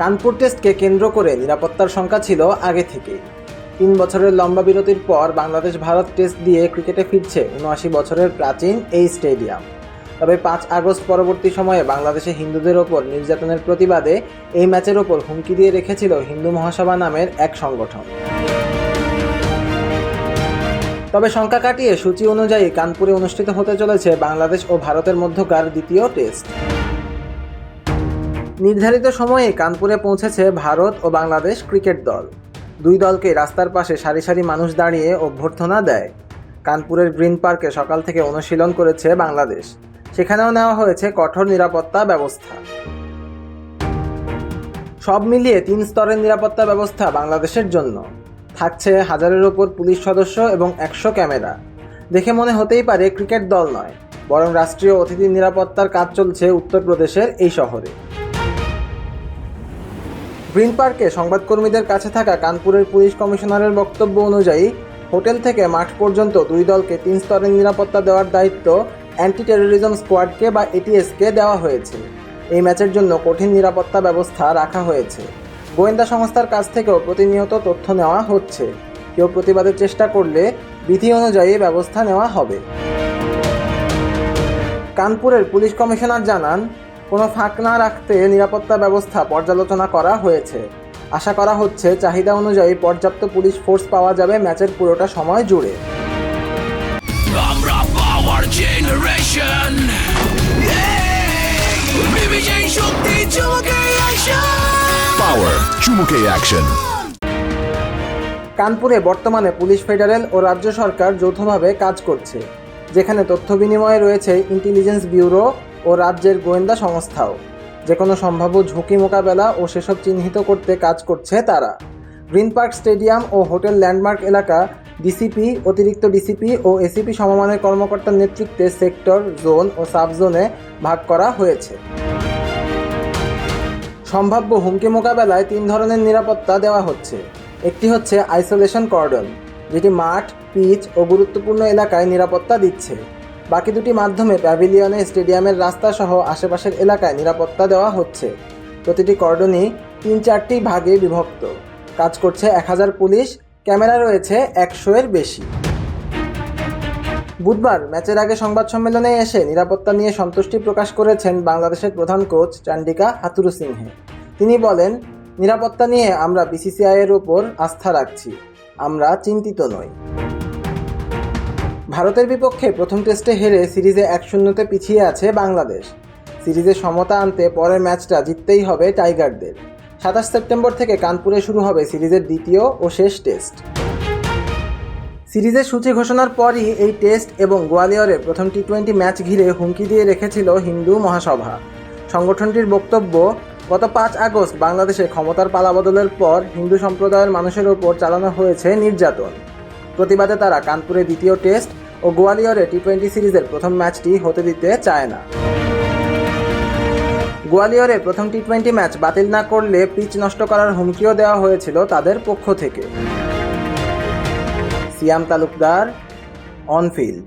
কানপুর টেস্টকে কেন্দ্র করে নিরাপত্তার সংখ্যা ছিল আগে থেকে তিন বছরের লম্বা বিরতির পর বাংলাদেশ ভারত টেস্ট দিয়ে ক্রিকেটে ফিরছে উনআশি বছরের প্রাচীন এই স্টেডিয়াম। তবে পাঁচ আগস্ট পরবর্তী সময়ে বাংলাদেশে হিন্দুদের ওপর নির্যাতনের প্রতিবাদে এই ম্যাচের ওপর হুমকি দিয়ে রেখেছিল হিন্দু মহাসভা নামের এক সংগঠন। তবে সংখ্যা কাটিয়ে সূচি অনুযায়ী কানপুরে অনুষ্ঠিত হতে চলেছে বাংলাদেশ ও ভারতের মধ্যকার দ্বিতীয় টেস্ট। নির্ধারিত সময়ে কানপুরে পৌঁছেছে ভারত ও বাংলাদেশ ক্রিকেট দল। দুই দলকে রাস্তার পাশে সারি সারি মানুষ দাঁড়িয়ে অভ্যর্থনা দেয়। কানপুরের গ্রিন পার্কে সকাল থেকে অনুশীলন করেছে বাংলাদেশ। সেখানেও নেওয়া হয়েছে কঠোর নিরাপত্তা ব্যবস্থা। সব মিলিয়ে তিন স্তরের নিরাপত্তা ব্যবস্থা বাংলাদেশের জন্য। থাকছে হাজারের ওপর পুলিশ সদস্য এবং একশো ক্যামেরা। দেখে মনে হতেই পারে ক্রিকেট দল নয়, বরং রাষ্ট্রীয় অতিথি নিরাপত্তার কাজ চলছে উত্তরপ্রদেশের এই শহরে। গ্রিন পার্কে সংবাদকর্মীদের কাছে থাকা কানপুরের পুলিশ কমিশনারের বক্তব্য অনুযায়ী, হোটেল থেকে মাঠ পর্যন্ত দুই দলকে তিন স্তরের নিরাপত্তা দেওয়ার দায়িত্ব অ্যান্টি টেরোরিজম স্কোয়াডকে বা এটিএসকে দেওয়া হয়েছে। এই ম্যাচের জন্য কঠিন নিরাপত্তা ব্যবস্থা রাখা হয়েছে। গোয়েন্দা সংস্থার কাছ থেকেও প্রতিনিয়ত তথ্য নেওয়া হচ্ছে। কেউ প্রতিবাদের চেষ্টা করলে বিধি অনুযায়ী ব্যবস্থা নেওয়া হবে। কানপুরের পুলিশ কমিশনার জানান কোনো ফাঁক না রাখতে নিরাপত্তা ব্যবস্থা পর্যালোচনা করা হয়েছে। আশা করা হচ্ছে চাহিদা অনুযায়ী পর্যাপ্ত পুলিশ ফোর্স পাওয়া যাবে ম্যাচের পুরোটা সময় জুড়ে। আমরা পাওয়ার জেনারেশন শক্তি চমকে আসা চুমুকে অ্যাকশন কানপুরে বর্তমানে পুলিশ ফেডারেল ও রাজ্য সরকার যৌথভাবে কাজ করছে। যেখানে তথ্য বিনিময়ে রয়েছে ইন্টেলিজেন্স ব্যুরো ও রাজ্যের গোয়েন্দা সংস্থাও। যে কোনো সম্ভাব্য ঝুঁকি মোকাবেলা ও সেসব চিহ্নিত করতে কাজ করছে তারা। গ্রিন পার্ক স্টেডিয়াম ও হোটেল ল্যান্ডমার্ক এলাকা, ডিসিপি, অতিরিক্ত ডিসিপি ও এসিপি সমমানের কর্মকর্তার নেতৃত্বে সেক্টর, জোন ও সাব জোনে ভাগ করা হয়েছে। সম্ভাব্য হুমকি মোকাবেলায় তিন ধরনের নিরাপত্তা দেওয়া হচ্ছে। একটি হচ্ছে আইসোলেশন কর্ডন, যেটি মাঠ, পিচ ও গুরুত্বপূর্ণ এলাকায় নিরাপত্তা দিচ্ছে। বাকি দুটি মাধ্যমে প্যাভিলিয়নে স্টেডিয়ামের রাস্তা সহ আশেপাশের এলাকায় নিরাপত্তা দেওয়া হচ্ছে। প্রতিটি কর্ডনই তিন চারটি ভাগে বিভক্ত। কাজ করছে এক হাজার পুলিশ, ক্যামেরা রয়েছে একশো এর বেশি। বুধবার ম্যাচের আগে সংবাদ সম্মেলনে এসে নিরাপত্তা নিয়ে সন্তুষ্টি প্রকাশ করেছেন বাংলাদেশের প্রধান কোচ চান্ডিকা হাতুরু সিংহে তিনি বলেন, নিরাপত্তা নিয়ে আমরা বিসিসিআই এর উপর আস্থা রাখছি। আমরা চিন্তিত নই। ভারতের বিপক্ষে প্রথম টেস্টে হেরে সিরিজে এক শূন্যতে পিছিয়ে আছে বাংলাদেশ। সিরিজে সমতা আনতে পরের ম্যাচটা জিততেই হবে টাইগারদের। সাতাশ সেপ্টেম্বর থেকে কানপুরে শুরু হবে সিরিজের দ্বিতীয় ও শেষ টেস্ট। সিরিজের সূচি ঘোষণার পরই এই টেস্ট এবং গোয়ালিয়রে প্রথম টি টোয়েন্টি ম্যাচ ঘিরে হুমকি দিয়ে রেখেছিল হিন্দু মহাসভা। সংগঠনটির বক্তব্য, গত পাঁচ আগস্ট বাংলাদেশে ক্ষমতার পালাবদলের পর হিন্দু সম্প্রদায়ের মানুষের ওপর চালানো হয়েছে নির্যাতন। প্রতিবাদে তারা কানপুরে দ্বিতীয় টেস্ট ও গোয়ালিয়রে টি টোয়েন্টি সিরিজের প্রথম ম্যাচটি হতে দিতে চায় না। গোয়ালিয়রে প্রথম টি টোয়েন্টি ম্যাচ বাতিল না করলে পিচ নষ্ট করার হুমকিও দেওয়া হয়েছিল তাদের পক্ষ থেকে। সিয়াম তালুকদার অন ফিল্ড